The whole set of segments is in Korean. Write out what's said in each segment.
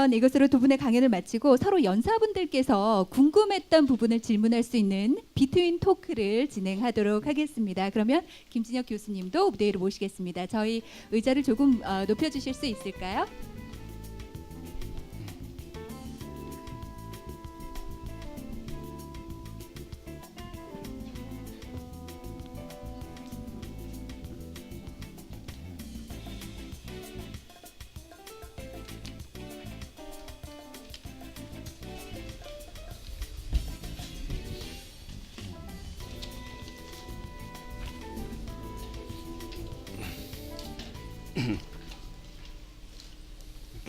그러면 이것으로 두 분의 강연을 마치고 서로 연사분들께서 궁금했던 부분을 질문할 수 있는 비트윈 토크를 진행하도록 하겠습니다. 그러면 김진혁 교수님도 무대 위로 모시겠습니다. 저희 의자를 조금 어, 높여 주실 수 있을까요?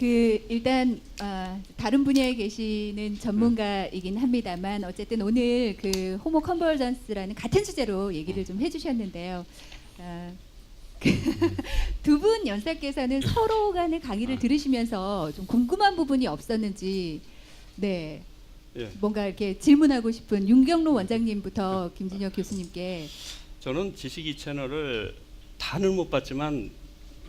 그 일단 아, 다른 분야에 계시는 전문가이긴 합니다만 어쨌든 오늘 그 호모 컨버전스라는 같은 주제로 얘기를 좀 해주셨는데요. 아, 두분 연사께서는 서로 간의 강의를 들으시면서 좀 궁금한 부분이 없었는지 네. 예, 뭔가 이렇게 질문하고 싶은 윤경로 원장님부터 김진혁 교수님께. 저는 지식이 채널을 다는 못 봤지만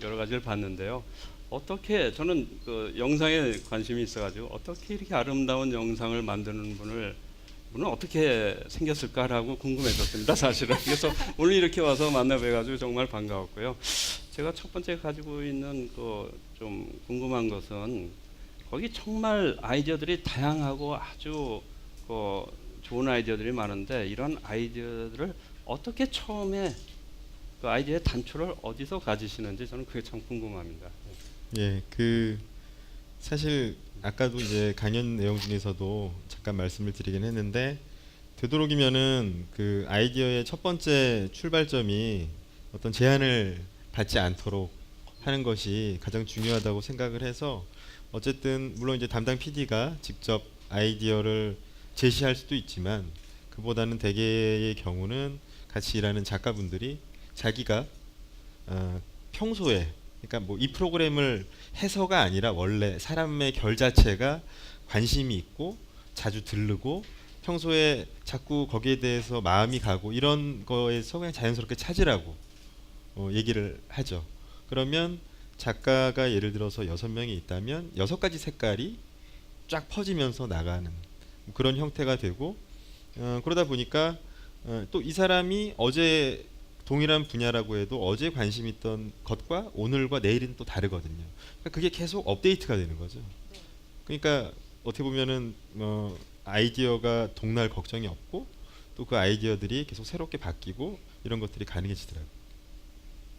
여러 가지를 봤는데요. 어떻게 저는 그 영상에 관심이 있어가지고 어떻게 이렇게 아름다운 영상을 만드는 분을 분은 어떻게 생겼을까라고 궁금했었습니다, 사실은. 그래서 오늘 이렇게 와서 만나 뵈가지고 정말 반가웠고요. 제가 첫 번째 가지고 있는 그 좀 궁금한 것은 거기 정말 아이디어들이 다양하고 아주 그 좋은 아이디어들이 많은데 이런 아이디어들을 어떻게 처음에 그 아이디어의 단초를 어디서 가지시는지 저는 그게 참 궁금합니다. 예, 그 사실 아까도 이제 강연 내용 중에서도 잠깐 말씀을 드리긴 했는데 되도록이면은 그 아이디어의 첫 번째 출발점이 어떤 제한을 받지 않도록 하는 것이 가장 중요하다고 생각을 해서 어쨌든 물론 이제 담당 PD가 직접 아이디어를 제시할 수도 있지만 그보다는 대개의 경우는 같이 일하는 작가분들이 자기가 어, 평소에 그러니까 뭐 이 프로그램을 해서가 아니라 원래 사람의 결 자체가 관심이 있고 자주 들르고 평소에 자꾸 거기에 대해서 마음이 가고 이런 거에서 그냥 자연스럽게 찾으라고 어, 얘기를 하죠. 그러면 작가가 예를 들어서 여섯 명이 있다면 여섯 가지 색깔이 쫙 퍼지면서 나가는 그런 형태가 되고 어, 그러다 보니까 어, 또이 사람이 어제 동일한 분야라고 해도 어제 관심 있던 것과 오늘과 내일은 또 다르거든요. 그러니까 그게 계속 업데이트가 되는 거죠. 그러니까 어떻게 보면은 어, 아이디어가 동날 걱정이 없고 또 그 아이디어들이 계속 새롭게 바뀌고 이런 것들이 가능해지더라고요.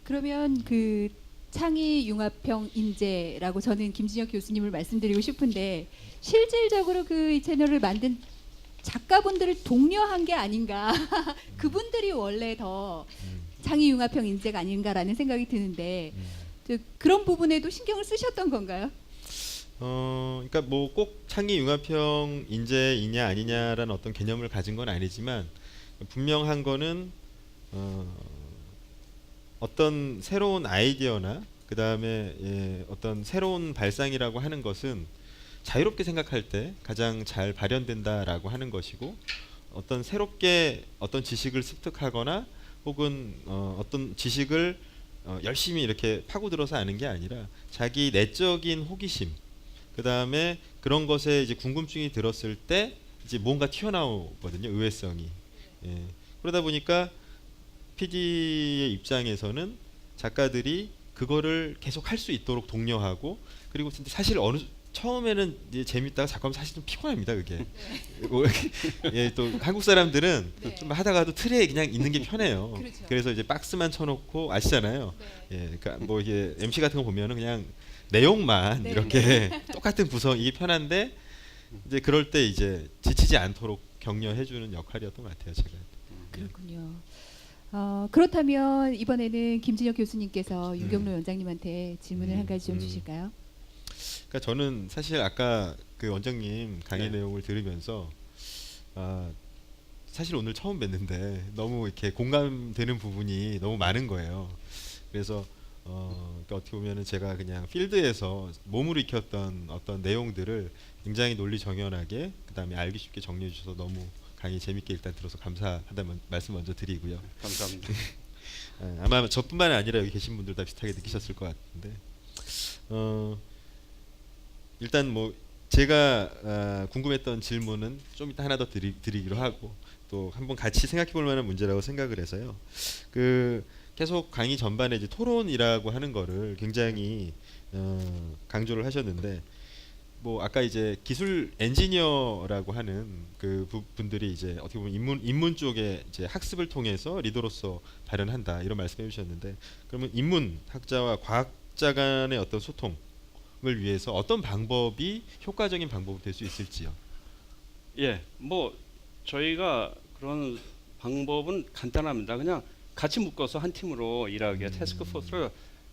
그러면 그 창의 융합형 인재라고 저는 김진혁 교수님을 말씀드리고 싶은데 실질적으로 그이 채널을 만든 작가분들을 독려한 게 아닌가 그분들이 원래 더 창의 융합형 인재가 아닌가라는 생각이 드는데 저 그런 부분에도 신경을 쓰셨던 건가요? 어, 그러니까 뭐 꼭 창의 융합형 인재이냐 아니냐라는 어떤 개념을 가진 건 아니지만 분명한 거는 어, 어떤 새로운 아이디어나 그 다음에 예, 어떤 새로운 발상이라고 하는 것은 자유롭게 생각할 때 가장 잘 발현된다라고 하는 것이고 어떤 새롭게 어떤 지식을 습득하거나 혹은 어, 어떤 지식을 어, 열심히 이렇게 파고들어서 아는 게 아니라 자기 내적인 호기심 그 다음에 그런 것에 이제 궁금증이 들었을 때 이제 뭔가 튀어나오거든요 의외성이 예. 그러다 보니까 PD의 입장에서는 작가들이 그거를 계속 할 수 있도록 독려하고 그리고 사실 어느 처음에는 이제 재밌다가 잠깐만 사실 좀 피곤합니다 그게 그리고 예, 또 한국 사람들은 네. 좀 하다가도 틀에 그냥 있는 게 편해요 그렇죠. 그래서 이제 박스만 쳐놓고 아시잖아요 네. 예, 그러니까 뭐 이게 MC 같은 거 보면은 그냥 내용만 네, 이렇게 똑같은 구성 이게 편한데 이제 그럴 때 이제 지치지 않도록 격려해주는 역할이었던 것 같아요 제가. 그렇군요. 어, 그렇다면 이번에는 김진혁 교수님께서 윤경로 원장님한테 질문을 음, 한 가지 좀 음. 주실까요? 그러니까 저는 사실 아까 그 원장님 강의 네. 내용을 들으면서 아 사실 오늘 처음 뵀는데 너무 이렇게 공감되는 부분이 너무 많은 거예요. 그래서 어, 그러니까 어떻게 보면은 제가 그냥 필드에서 몸으로 익혔던 어떤 내용들을 굉장히 논리 정연하게 그다음에 알기 쉽게 정리해 주셔서 너무 강의 재밌게 일단 들어서 감사하다는 말씀 먼저 드리고요. 감사합니다. 예, 아마 저뿐만 아니라 여기 계신 분들 다 비슷하게 느끼셨을 것 같은데 어, 일단 뭐 제가 아, 궁금했던 질문은 좀 이따 하나 더 드리, 드리 기로 하고 또 한번 같이 생각해 볼 만한 문제라고 생각을 해서요. 그 계속 강의 전반에 이제 토론이라고 하는 거를 굉장히 어, 강조를 하셨는데 뭐 아까 이제 기술 엔지니어라고 하는 그 부- 분들이 이제 어떻게 보면 인문 인문 쪽에 이제 학습을 통해서 리더로서 발현한다 이런 말씀해 주셨는데 그러면 인문 학자와 과학자 간의 어떤 소통을 위해서 어떤 방법이 효과적인 방법이 될 수 있을지요. 예, 뭐 저희가 그런 방법은 간단합니다. 그냥 같이 묶어서 한 팀으로 일하게 음. 태스크 포스를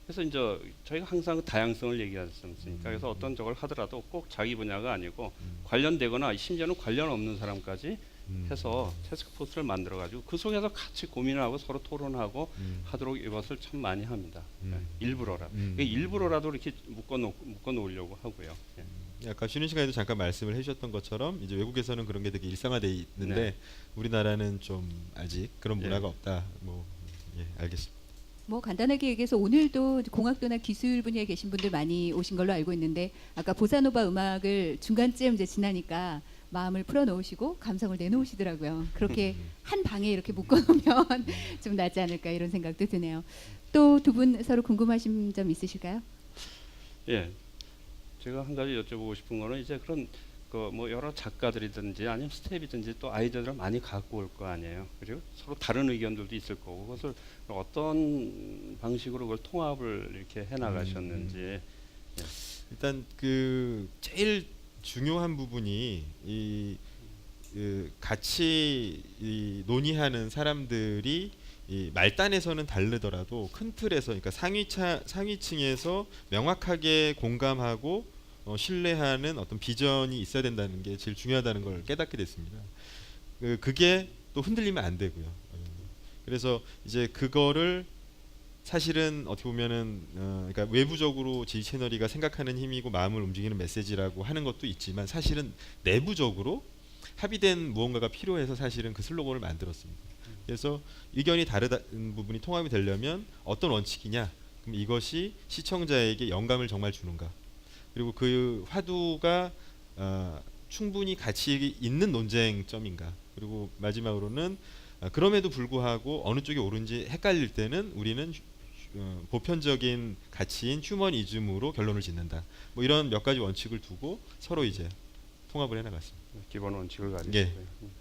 그래서 이제 저희가 항상 그 다양성을 얘기하지 않습니까? 음. 그래서 어떤 저걸 하더라도 꼭 자기 분야가 아니고 음. 관련되거나 심지어는 관련 없는 사람까지 음. 해서 태스크 포스를 만들어 가지고 그 속에서 같이 고민하고 서로 토론하고 음. 하도록 이것을 참 많이 합니다. 음. 예, 일부러라. 음. 그 일부러라도 이렇게 묶어 놓 묶어 놓으려고 하고요. 예. 아까 쉬는 시간에도 잠깐 말씀을 해주셨던 것처럼 이제 외국에서는 그런 게 되게 일상화돼 있는데 네. 우리나라는 좀 아직 그런 예. 문화가 없다. 뭐 예, 알겠습니다. 뭐 간단하게 얘기해서 오늘도 공학도나 기술 분야에 계신 분들 많이 오신 걸로 알고 있는데 아까 보사노바 음악을 중간쯤 이제 지나니까 마음을 풀어놓으시고 감성을 내놓으시더라고요. 그렇게 한 방에 이렇게 묶어놓으면 좀 낫지 않을까 이런 생각도 드네요. 또 두 분 서로 궁금하신 점 있으실까요? 예. 제가 한 가지 여쭤보고 싶은 거는 이제 그런 그 뭐 여러 작가들이든지 아니면 스텝이든지 또 아이디어를 많이 갖고 올 거 아니에요. 그리고 서로 다른 의견들도 있을 거고 그것을 어떤 방식으로 그걸 통합을 이렇게 해 나가셨는지. 일단 그 제일 중요한 부분이 이, 그 같이 이 논의하는 사람들이 이 말단에서는 다르더라도 큰 틀에서 그러니까 상위차 상위층에서 명확하게 공감하고 어, 신뢰하는 어떤 비전이 있어야 된다는 게 제일 중요하다는 걸 깨닫게 됐습니다. 그, 그게 또 흔들리면 안 되고요. 어, 그래서 이제 그거를 사실은 어떻게 보면은 어, 그러니까 외부적으로 지 채널이가 생각하는 힘이고 마음을 움직이는 메시지라고 하는 것도 있지만 사실은 내부적으로 합의된 무언가가 필요해서 사실은 그 슬로건을 만들었습니다. 그래서 의견이 다르다는 부분이 통합이 되려면 어떤 원칙이냐? 그럼 이것이 시청자에게 영감을 정말 주는가? 그리고 그 화두가 어, 충분히 가치 있는 논쟁점인가? 그리고 마지막으로는 어, 그럼에도 불구하고 어느 쪽이 옳은지 헷갈릴 때는 우리는 휴- 어, 보편적인 가치인 휴머니즘으로 결론을 짓는다. 뭐 이런 몇 가지 원칙을 두고 서로 이제 통합을 해나갔습니다. 기본 원칙을 가지고. 예.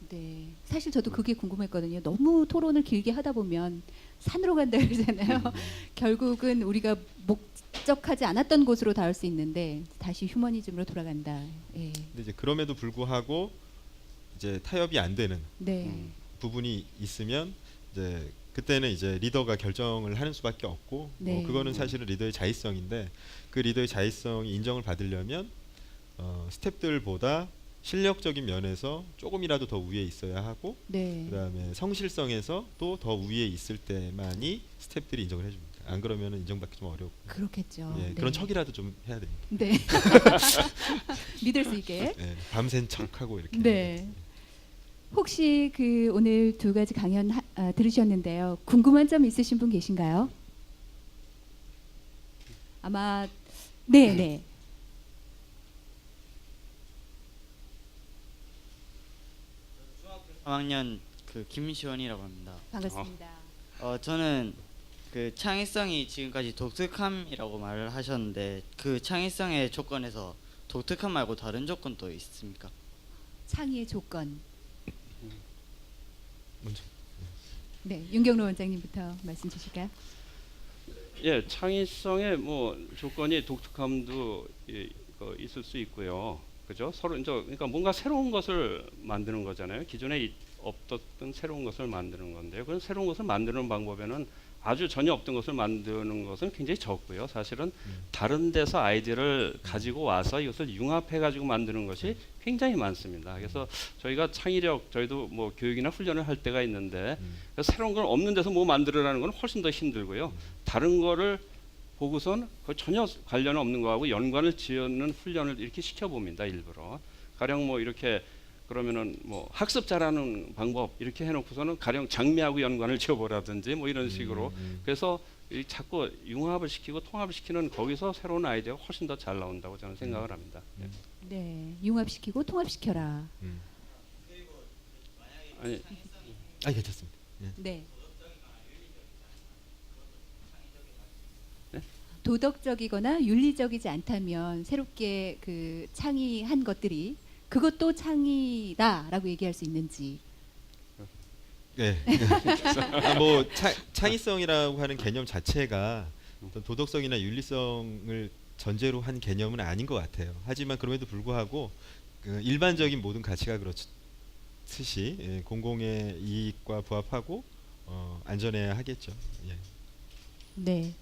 네, 사실 저도 그게 궁금했거든요. 너무 토론을 길게 하다 보면 산으로 간다 그러잖아요. 결국은 우리가 목적하지 않았던 곳으로 닿을 수 있는데 다시 휴머니즘으로 돌아간다. 예. 근데 이제 그럼에도 불구하고 이제 타협이 안 되는 네. 음. 부분이 있으면 이제 그때는 이제 리더가 결정을 하는 수밖에 없고 네. 뭐 그거는 사실은 리더의 자의성인데 그 리더의 자의성이 인정을 받으려면 어, 스탭들보다 실력적인 면에서 조금이라도 더 위에 있어야 하고 네. 그다음에 성실성에서 또 더 위에 있을 때만이 스탭들이 인정을 해줍니다. 안 그러면 인정받기 좀 어렵고 그렇겠죠. 예, 네. 그런 척이라도 좀 해야 됩니다. 네. 믿을 수 있게. 예, 밤샌 척하고 이렇게. 네. 혹시 그 오늘 두 가지 강연 하, 아, 들으셨는데요. 궁금한 점 있으신 분 계신가요? 아마 네, 네. 3학년 그 김시원이라고 합니다. 반갑습니다. 어 저는 그 창의성이 지금까지 독특함이라고 말을 하셨는데 그 창의성의 조건에서 독특함 말고 다른 조건도 있습니까? 창의의 조건. 먼저. 네, 윤경로 원장님부터 말씀 주실까요? 예, 창의성의 뭐 조건이 독특함도 예, 그 있을 수 있고요. 그죠? 서로 이제 그러니까 뭔가 새로운 것을 만드는 거잖아요. 기존에 이- 없었던 새로운 것을 만드는 건데요. 그런 새로운 것을 만드는 방법에는 아주 전혀 없던 것을 만드는 것은 굉장히 적고요. 사실은 음. 다른 데서 아이디어를 가지고 와서 이것을 융합해 가지고 만드는 것이 굉장히 많습니다. 그래서 저희가 창의력 저희도 뭐 교육이나 훈련을 할 때가 있는데 음. 새로운 걸 없는 데서 뭐 만들어라는 건 훨씬 더 힘들고요. 다른 거를 보고선 그 전혀 관련 없는 거하고 연관을 지어는 훈련을 이렇게 시켜봅니다. 일부러 가령 뭐 이렇게 그러면은 뭐 학습 잘하는 방법 이렇게 해놓고서는 가령 장미하고 연관을 지어보라든지 뭐 이런 식으로 음, 음. 그래서 이 자꾸 융합을 시키고 통합을 시키는 거기서 새로운 아이디어가 훨씬 더 잘 나온다고 저는 생각을 합니다. 예. 음. 네, 융합시키고 통합시켜라. 음. 아니 아 괜찮습니다. 네. 네? 도덕적이거나 윤리적이지 않다면 새롭게 그 창의한 것들이 그것도 창의다라고 얘기할 수 있는지. 네. 아, 뭐 차, 창의성이라고 하는 개념 자체가 어떤 도덕성이나 윤리성을 전제로 한 개념은 아닌 것 같아요. 하지만 그럼에도 불구하고 그 일반적인 모든 가치가 그렇듯이 예, 공공의 이익과 부합하고 어, 안전해야 하겠죠. 예. 네.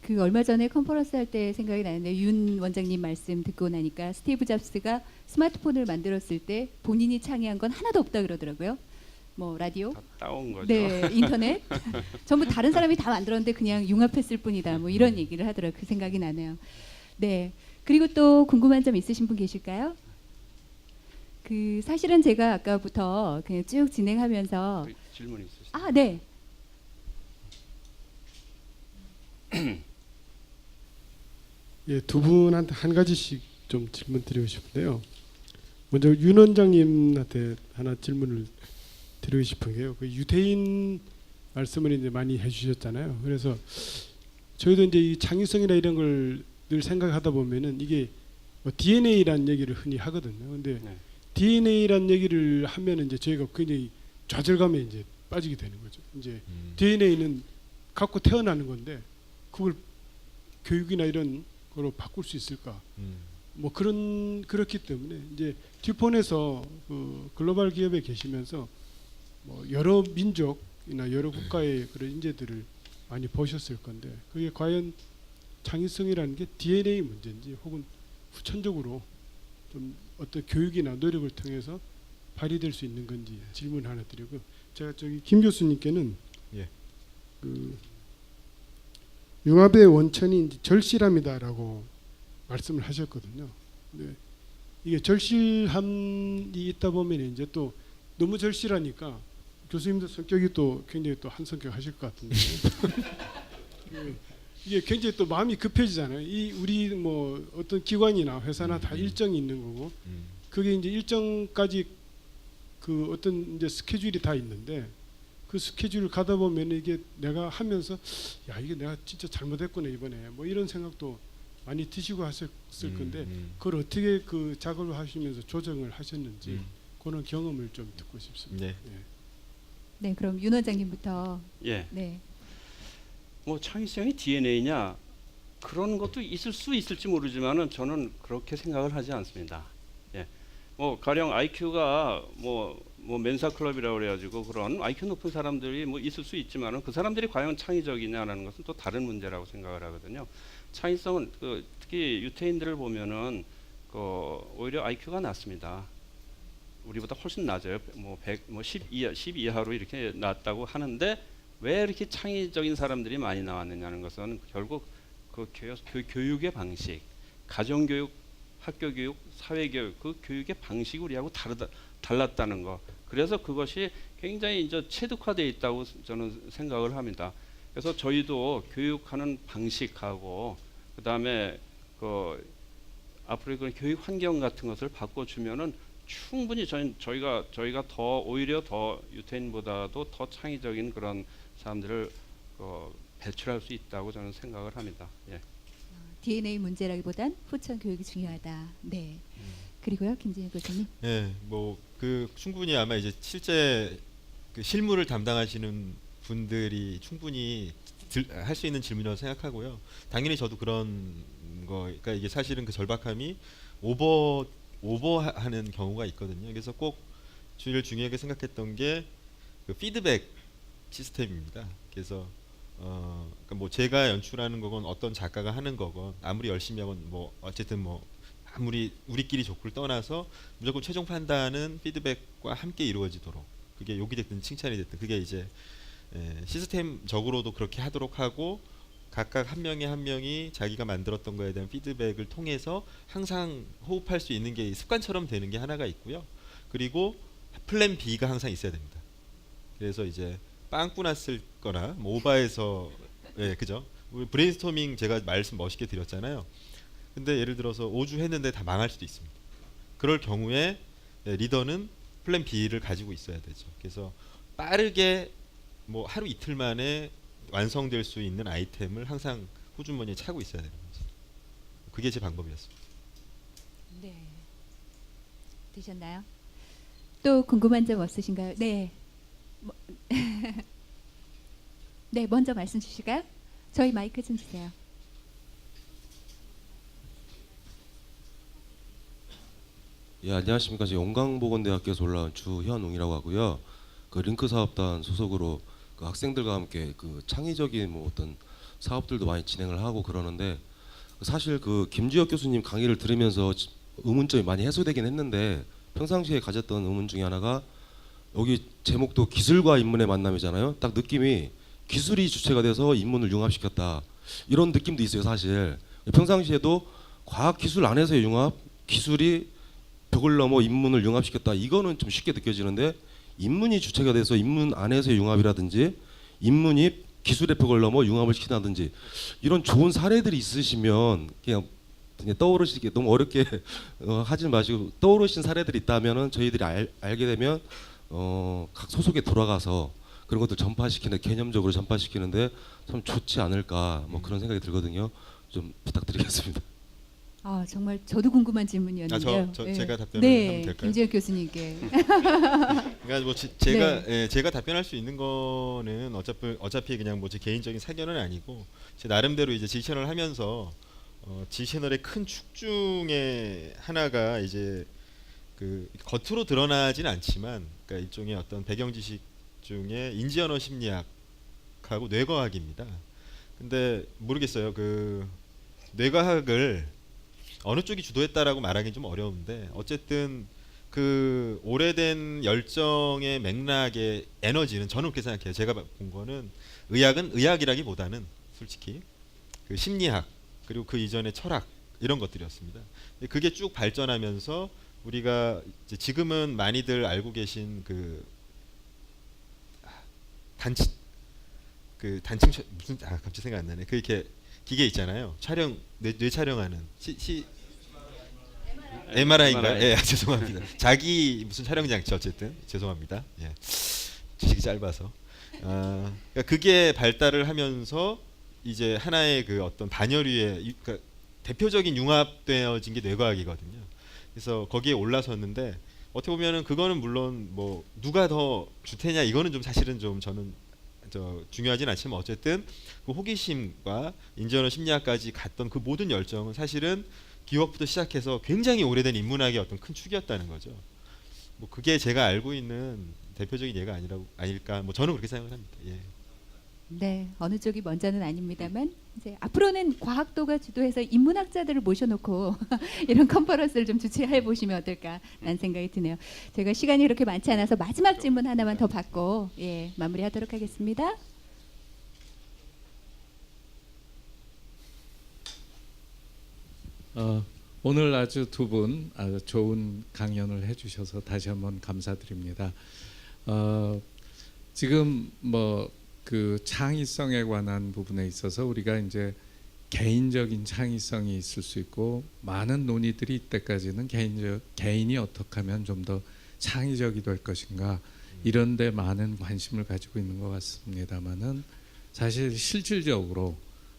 그 얼마 전에 컨퍼런스 할 때 생각이 나는데 윤 원장님 말씀 듣고 나니까 스티브 잡스가 스마트폰을 만들었을 때 본인이 창의한 건 하나도 없다 그러더라고요. 뭐 라디오, 다 따온 거죠. 네, 인터넷 전부 다른 사람이 다 만들었는데 그냥 융합했을 뿐이다. 뭐 이런 얘기를 하더라고요. 그 생각이 나네요. 네. 그리고 또 궁금한 점 있으신 분 계실까요? 그 사실은 제가 아까부터 그냥 쭉 진행하면서 그 질문 있으시죠? 아, 네. 예, 두 분한테 한 가지씩 좀 질문 드리고 싶은데요. 먼저 윤 원장님한테 하나 질문을 드리고 싶은 게요. 그 유태인 말씀을 이제 많이 해주셨잖아요. 그래서 저희도 이제 이 창의성이나 이런 걸 늘 생각하다 보면은 이게 뭐 DNA라는 얘기를 흔히 하거든요. 근데 네. DNA라는 얘기를 하면은 이제 저희가 굉장히 좌절감에 이제 빠지게 되는 거죠. 이제 음. DNA는 갖고 태어나는 건데 그걸 교육이나 이런 거로 바꿀 수 있을까? 음. 뭐 그런 그렇기 때문에 이제 듀폰에서 그 글로벌 기업에 계시면서 뭐 여러 민족이나 여러 국가의 그런 인재들을 많이 보셨을 건데 그게 과연 창의성이라는 게 DNA 문제인지 혹은 후천적으로 좀 어떤 교육이나 노력을 통해서 발휘될 수 있는 건지 질문 하나 드리고 제가 저기 김 교수님께는 예. 그 융합의 원천이 이제 절실함이다라고 말씀을 하셨거든요. 근데 이게 절실함이 있다 보면 이제 또 너무 절실하니까 교수님도 성격이 또 굉장히 또 한 성격 하실 것 같은데 이게- 굉장히 또 마음이 급해지잖아요. 이 우리 뭐 어떤 기관이나 회사나 다 음. 일정이 있는 거고 음. 그게 이제 일정까지 그 어떤 이제 스케줄이 다 있는데 그 스케줄을 가다 보면 이게 내가 하면서 야 이게 내가 진짜 잘못했구나 이번에 뭐 이런 생각도 많이 드시고 하셨을 음, 건데 음. 그걸 어떻게 그 작업을 하시면서 조정을 하셨는지 음. 그런 경험을 좀 듣고 싶습니다. 네. 예. 네, 그럼 윤 원장님부터. 예. 네. 뭐 창의성이 DNA냐 그런 것도 있을 수 있을지 모르지만은 저는 그렇게 생각을 하지 않습니다. 예. 뭐 가령 IQ가 뭐, 뭐 멘사 클럽이라고 그래가지고 그런 IQ 높은 사람들이 뭐 있을 수 있지만은 그 사람들이 과연 창의적이냐라는 것은 또 다른 문제라고 생각을 하거든요. 창의성은 그 특히 유태인들을 보면은 그 오히려 IQ가 낮습니다. 우리보다 훨씬 낮아요. 뭐 100, 뭐10 이하, 10 이하로 이렇게 낮다고 하는데 왜 이렇게 창의적인 사람들이 많이 나왔느냐는 것은 결국 그 교육, 그 교육의 방식, 가정 교육, 학교 교육, 사회 교육 그 교육의 방식이 우리하고 다르다 달랐다는 거. 그래서 그것이 굉장히 이제 체득화되어 있다고 저는 생각을 합니다. 그래서 저희도 교육하는 방식하고 그다음에 그 앞으로 그 교육 환경 같은 것을 바꿔 주면은 충분히 저희, 저희가 저희가 더 오히려 더 유태인보다도 더 창의적인 그런 사람들을 어, 배출할 수 있다고 저는 생각을 합니다. 예. DNA 문제라기보단 후천 교육이 중요하다. 네. 그리고요, 김진희 교수님. 예, 뭐 그 충분히 아마 이제 실제 그 실무를 담당하시는 분들이 충분히 할 수 있는 질문이라고 생각하고요. 당연히 저도 그런 거, 그러니까 이게 사실은 그 절박함이 오버 오버하는 경우가 있거든요. 그래서 꼭 주의를 중요하게 생각했던 게 그 피드백 시스템입니다. 그래서 어, 그러니까 뭐 제가 연출하는 거건 어떤 작가가 하는 거건 아무리 열심히 하건 뭐 어쨌든 뭐 아무리 우리끼리 좋고를 떠나서 무조건 최종 판단은 피드백과 함께 이루어지도록 그게 욕이 됐든 칭찬이 됐든 그게 이제 에, 시스템적으로도 그렇게 하도록 하고 각각 한 명이 한 명이 자기가 만들었던 거에 대한 피드백을 통해서 항상 호흡할 수 있는 게 습관처럼 되는 게 하나가 있고요. 그리고 플랜 B가 항상 있어야 됩니다. 그래서 이제 빵꾸 났을 거나 뭐 오바해서 예, 그죠? 우리 브레인스토밍 제가 말씀 멋있게 드렸잖아요. 근데 예를 들어서 5주 했는데 다 망할 수도 있습니다. 그럴 경우에 예, 리더는 플랜 B를 가지고 있어야 되죠. 그래서 빠르게 뭐 하루 이틀 만에 완성될 수 있는 아이템을 항상 호주머니에 차고 있어야 되는 거죠. 그게 제 방법이었습니다. 네. 되셨나요? 또 궁금한 점 없으신가요? 네. 뭐- 네, 먼저 말씀 주실까요? 저희 마이크 좀 주세요. 예, 안녕하십니까. 저 용강보건대학교에서 올라온 주현웅이라고 하고요. 그 링크 사업단 소속으로 그 학생들과 함께 그 창의적인 뭐 어떤 사업들도 많이 진행을 하고 그러는데 사실 그 김주혁 교수님 강의를 들으면서 지- 의문점이 많이 해소되긴 했는데 평상시에 가졌던 의문 중에 하나가 여기 제목도 기술과 인문의 만남이잖아요. 딱 느낌이 기술이 주체가 돼서 인문을 융합시켰다. 이런 느낌도 있어요, 사실. 평상시에도 과학 기술 안에서의 융합, 기술이 벽을 넘어 인문을 융합시켰다. 이거는 좀 쉽게 느껴지는데 인문이 주체가 돼서 인문 안에서의 융합이라든지 인문이 기술의 벽을 넘어 융합을 시킨다든지 이런 좋은 사례들이 있으시면 그냥 떠오르시게 너무 어렵게 어, 하지 마시고 떠오르신 사례들이 있다면은 저희들이 알, 알게 되면 어, 각 소속에 돌아가서 그런 것들 전파시키는 개념적으로 전파시키는데 참 좋지 않을까 뭐 그런 생각이 들거든요. 좀 부탁드리겠습니다. 아 정말 저도 궁금한 질문이었는데요. 아, 저- 저 예. 제가 답변을 네, 하면 될까요? 김지혁 교수님께. 그러니까 뭐 제, 제가 네. 예, 제가 답변할 수 있는 거는 어차피 어차피 그냥 뭐 제 개인적인 사견은 아니고 제 나름대로 이제 지 채널 하면서 어, 지 채널의 큰 축 중에 하나가 이제 그 겉으로 드러나진 않지만 그러니까 일종의 어떤 배경 지식 중에 인지 언어 심리학하고 뇌과학입니다. 근데 모르겠어요. 그 뇌과학을 어느 쪽이 주도했다라고 말하기는 좀 어려운데 어쨌든 그 오래된 열정의 맥락의 에너지는 저는 그렇게 생각해요. 제가 본 거는 의학은 의학이라기보다는 솔직히 그 심리학 그리고 그 이전의 철학 이런 것들이었습니다. 그게 쭉 발전하면서 우리가 지금은 많이들 알고 계신 그 단치 그 단층 촬- 무슨 아 갑자기 생각 안 나네. 그 이렇게 기계 있잖아요. 촬영 뇌, 뇌 촬영하는 시, 시 MRI인가요? 예, 죄송합니다. 자기 무슨 촬영 장치 어쨌든 죄송합니다. 예, 지식이 짧아서. 아, 그러니까 그게 발달을 하면서 이제 하나의 그 어떤 반열위의 이- 그러니까 대표적인 융합되어진 게 뇌과학이거든요. 그래서 거기에 올라섰는데 어떻게 보면은 그거는 물론 뭐 누가 더 주태냐 이거는 좀 사실은 좀 저는 저 중요하진 않지만 어쨌든 그 호기심과 인지언어 심리학까지 갔던 그 모든 열정은 사실은 기억부터 시작해서 굉장히 오래된 인문학의 어떤 큰 축이었다는 거죠. 뭐 그게 제가 알고 있는 대표적인 예가 아니라고 아닐까. 뭐 저는 그렇게 생각합니다. 예. 네, 어느 쪽이 먼저는 아닙니다만 이제 앞으로는 과학도가 주도해서 인문학자들을 모셔놓고 이런 컨퍼런스를 좀 주최해 보시면 어떨까라는 생각이 드네요. 제가 시간이 그렇게 많지 않아서 마지막 질문 하나만 더 받고 예 마무리하도록 하겠습니다. 어, 오늘 아주 두 분 아주 좋은 강연을 해주셔서 다시 한번 감사드립니다. 어, 지금 뭐 그 창의성에 관한 부분에 있어서 우리가 이제 개인적인 창의성이 있을 수 있고 많은 논의들이 이때까지는 개인적 개인이 어떻게 하면 좀 더 창의적이 될 것인가 이런데 많은 관심을 가지고 있는 것 같습니다만은 사실 실질적으로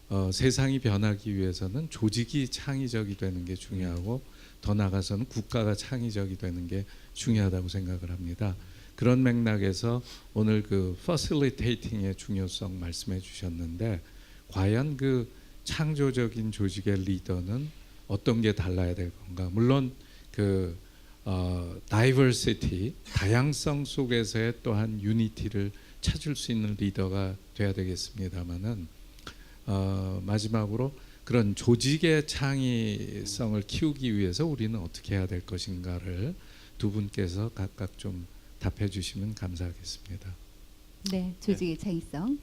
어, 세상이 변하기 위해서는 조직이 창의적이 되는 게 중요하고 더 나아가서는 국가가 창의적이 되는 게 중요하다고 생각을 합니다. 그런 맥락에서 오늘 그 facilitating의 중요성 말씀해 주셨는데 과연 그 창조적인 조직의 리더는 어떤 게 달라야 될 건가? 물론 그 어, diversity 다양성 속에서의 또한 유니티를 찾을 수 있는 리더가 돼야 되겠습니다만은 어, 마지막으로 그런 조직의 창의성을 키우기 위해서 우리는 어떻게 해야 될 것인가를 두 분께서 각각 좀 답해 주시면 감사하겠습니다. 네, 조직의 창의성.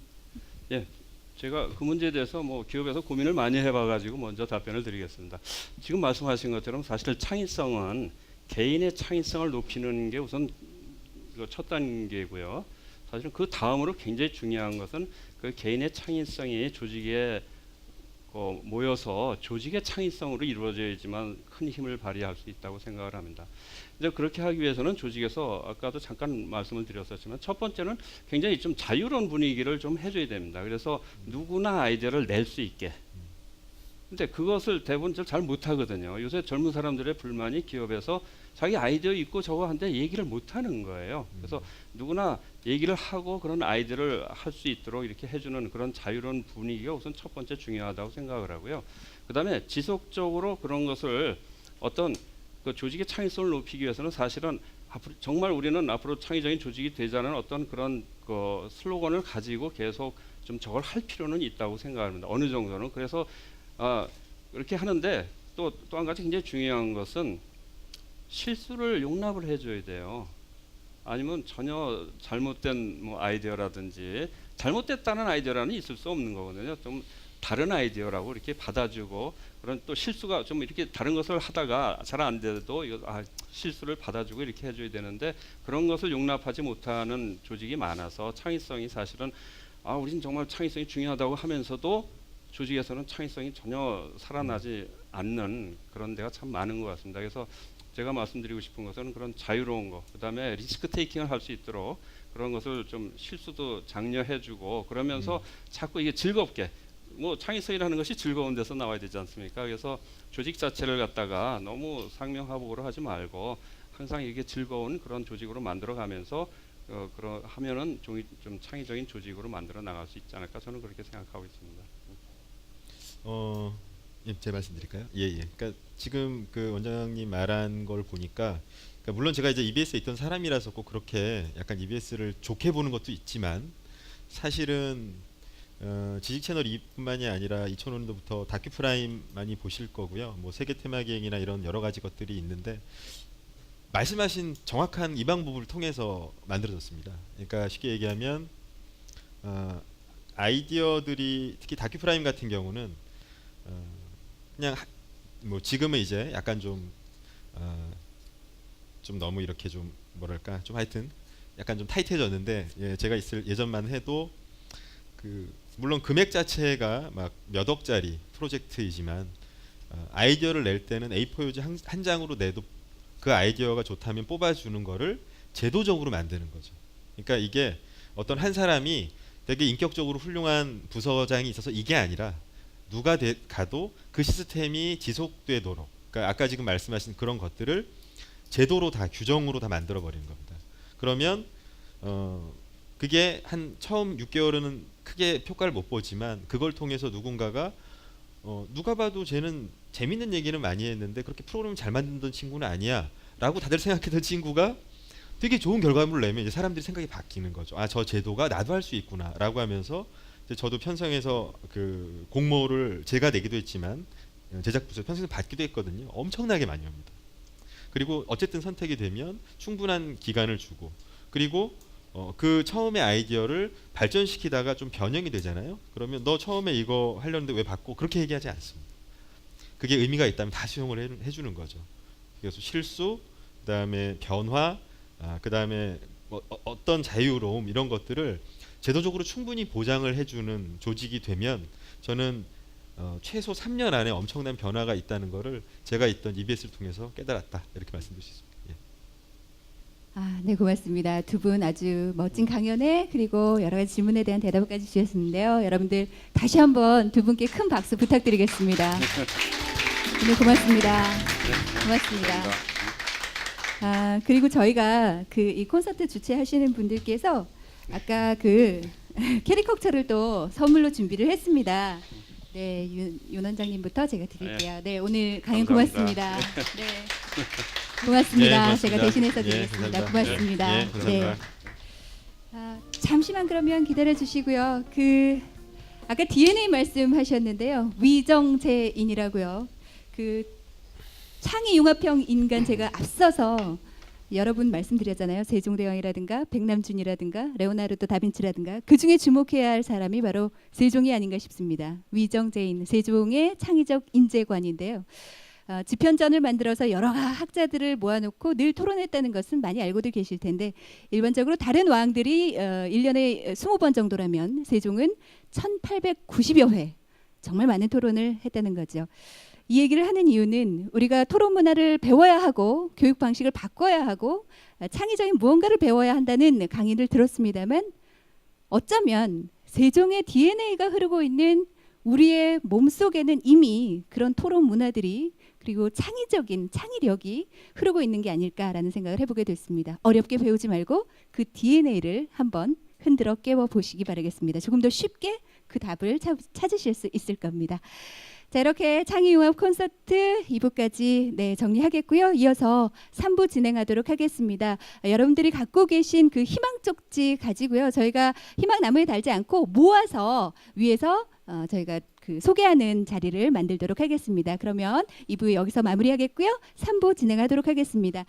제가 그 문제에 대해서 뭐 기업에서 고민을 많이 해봐 가지고 먼저 답변을 드리겠습니다. 지금 말씀하신 것처럼 사실 창의성은 개인의 창의성을 높이는 게 우선 그첫 단계고요. 사실은 그 다음으로 굉장히 중요한 것은 그 개인의 창의성이 조직에 어, 모여서 조직의 창의성으로 이루어져야지만 큰 힘을 발휘할 수 있다고 생각을 합니다. 이제 그렇게 하기 위해서는 조직에서 아까도 잠깐 말씀을 드렸었지만 첫 번째는 굉장히 좀 자유로운 분위기를 좀 해줘야 됩니다. 그래서 누구나 아이디어를 낼 수 있게. 근데 그것을 대부분 잘 못하거든요. 요새 젊은 사람들의 불만이 기업에서 자기 아이디어 있고 저거 한데 얘기를 못하는 거예요. 그래서 누구나 얘기를 하고 그런 아이디어를 할 수 있도록 이렇게 해주는 그런 자유로운 분위기가 우선 첫 번째 중요하다고 생각을 하고요. 그 다음에 지속적으로 그런 것을 어떤 그 조직의 창의성을 높이기 위해서는 사실은 앞으로 정말 우리는 앞으로 창의적인 조직이 되자는 어떤 그런 그 슬로건을 가지고 계속 좀 저걸 할 필요는 있다고 생각합니다. 어느 정도는 그래서 아 그렇게 하는데 또 또 한 가지 굉장히 중요한 것은 실수를 용납을 해줘야 돼요. 아니면 전혀 잘못된 뭐 아이디어라든지 잘못됐다는 아이디어라는 있을 수 없는 거거든요. 좀 다른 아이디어라고 이렇게 받아주고 그런 또 실수가 좀 이렇게 다른 것을 하다가 잘 안 돼도 이거 아, 실수를 받아주고 이렇게 해줘야 되는데 그런 것을 용납하지 못하는 조직이 많아서 창의성이 사실은 아 우리는 정말 창의성이 중요하다고 하면서도 조직에서는 창의성이 전혀 살아나지 않는 그런 데가 참 많은 것 같습니다. 그래서 제가 말씀드리고 싶은 것은 그런 자유로운 거, 그다음에 리스크 테이킹을 할 수 있도록 그런 것을 좀 실수도 장려해주고 그러면서 자꾸 이게 즐겁게 뭐 창의성이라는 것이 즐거운 데서 나와야 되지 않습니까? 그래서 조직 자체를 갖다가 너무 상명하복으로 하지 말고 항상 이게 즐거운 그런 조직으로 만들어가면서 어, 그러 하면은 좀 창의적인 조직으로 만들어 나갈 수 있지 않을까 저는 그렇게 생각하고 있습니다. 어, 예, 제 말씀드릴까요? 예, 예. 그러니까 지금 그 원장님 말한 걸 보니까 그러니까 물론 제가 이제 EBS에 있던 사람이라서 꼭 그렇게 약간 EBS를 좋게 보는 것도 있지만 사실은 어, 지식 채널 이뿐만이 아니라 2005년도부터 다큐 프라임 많이 보실 거고요. 뭐 세계 테마 기행이나 이런 여러 가지 것들이 있는데 말씀하신 정확한 이 방법을 통해서 만들어졌습니다. 그러니까 쉽게 얘기하면 어, 아이디어들이 특히 다큐 프라임 같은 경우는 어, 그냥 하- 뭐 지금은 이제 약간 좀 어, 좀 너무 이렇게 좀 뭐랄까 좀 하여튼 약간 좀 타이트해졌는데 예, 제가 있을 예전만 해도 그 물론 금액 자체가 막 몇 억짜리 프로젝트이지만 어, 아이디어를 낼 때는 A4 용지 한, 한 장으로 내도 그 아이디어가 좋다면 뽑아주는 거를 제도적으로 만드는 거죠. 그러니까 이게 어떤 한 사람이 되게 인격적으로 훌륭한 부서장이 있어서 이게 아니라 누가 돼, 가도 그 시스템이 지속되도록 그러니까 아까 지금 말씀하신 그런 것들을 제도로 다 규정으로 다 만들어 버리는 겁니다. 그러면 어 그게 한 처음 6개월은 크게 효과를 못 보지만 그걸 통해서 누군가가 어 누가 봐도 쟤는 재밌는 얘기는 많이 했는데 그렇게 프로그램 잘 만든던 친구는 아니야라고 다들 생각했던 친구가 되게 좋은 결과물을 내면 이제 사람들이 생각이 바뀌는 거죠. 아 저 제도가 나도 할 수 있구나라고 하면서 저도 편성해서 그 공모를 제가 내기도 했지만 어, 제작부에서 편성해서 받기도 했거든요. 엄청나게 많이 옵니다. 그리고 어쨌든 선택이 되면 충분한 기간을 주고 그리고 어, 그 처음에 아이디어를 발전시키다가 좀 변형이 되잖아요. 그러면 너 처음에 이거 하려는데 왜 바꿔? 그렇게 얘기하지 않습니다. 그게 의미가 있다면 다 수용을 해, 해주는 거죠. 그래서 실수, 그다음에 변화, 아, 그다음에 뭐, 어, 어떤 자유로움 이런 것들을 제도적으로 충분히 보장을 해주는 조직이 되면 저는 어, 최소 3년 안에 엄청난 변화가 있다는 것을 제가 있던 EBS를 통해서 깨달았다 이렇게 말씀드릴 수 있습니다. 예. 아, 네, 고맙습니다. 두 분 아주 멋진 강연에 그리고 여러 가지 질문에 대한 대답까지 주셨는데요. 여러분들 다시 한번 두 분께 큰 박수 부탁드리겠습니다. 네, 고맙습니다. 고맙습니다. 아, 그리고 저희가 그 이 콘서트 주최하시는 분들께서 아까 그 캐리커처를 또 선물로 준비를 했습니다. 네, 윤, 윤 원장님부터 제가 드릴게요. 네, 오늘 강연 감사합니다. 고맙습니다. 네. 고맙습니다. 예, 고맙습니다. 제가 대신해서 예, 드리겠습니다. 감사합니다. 고맙습니다. 예, 감사합니다. 네. 아, 잠시만 그러면 기다려 주시고요. 그 아까 DNA 말씀하셨는데요. 위정재인이라고요. 그 창의 융합형 인간 제가 앞서서 여러분 말씀드렸잖아요. 세종대왕이라든가 백남준이라든가 레오나르도 다빈치라든가 그 중에 주목해야 할 사람이 바로 세종이 아닌가 싶습니다. 위정재인 세종의 창의적 인재관인데요. 어, 지편전을 만들어서 여러 학자들을 모아놓고 늘 토론했다는 것은 많이 알고도 계실 텐데 일반적으로 다른 왕들이 어, 1년에 20번 정도라면 세종은 1890여 회 정말 많은 토론을 했다는 거죠. 이 얘기를 하는 이유는 우리가 토론 문화를 배워야 하고 교육 방식을 바꿔야 하고 어, 창의적인 무언가를 배워야 한다는 강의를 들었습니다만 어쩌면 세종의 DNA가 흐르고 있는 우리의 몸 속에는 이미 그런 토론 문화들이 그리고 창의적인 창의력이 흐르고 있는 게 아닐까라는 생각을 해보게 됐습니다. 어렵게 배우지 말고 그 DNA를 한번 흔들어 깨워 보시기 바라겠습니다. 조금 더 쉽게 그 답을 찾- 찾으실 수 있을 겁니다. 자 이렇게 창의융합 콘서트 2부까지 네, 정리하겠고요. 이어서 3부 진행하도록 하겠습니다. 아, 여러분들이 갖고 계신 그 희망 쪽지 가지고요. 저희가 희망 나무에 달지 않고 모아서 위에서 어, 저희가 그 소개하는 자리를 만들도록 하겠습니다. 그러면 2부 여기서 마무리하겠고요. 3부 진행하도록 하겠습니다.